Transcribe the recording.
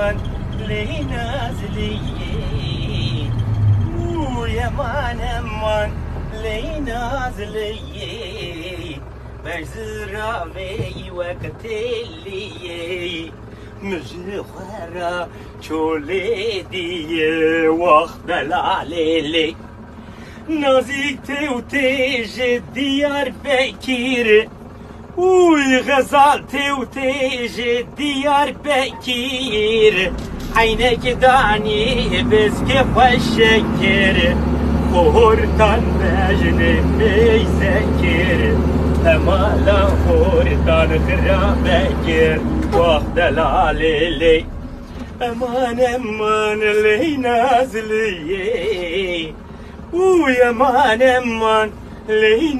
aman ley nazliye Uy aman aman ley nazliye Berzira ve vaktelliye Müjhara çole diye Vah Uy gazal tevteje diyar bekir Aynek dani bezke şeker Hortan mecne meyzekir Emala hortan kıra bekir Vah delalele Aman aman ley nazliye. Uy aman aman ley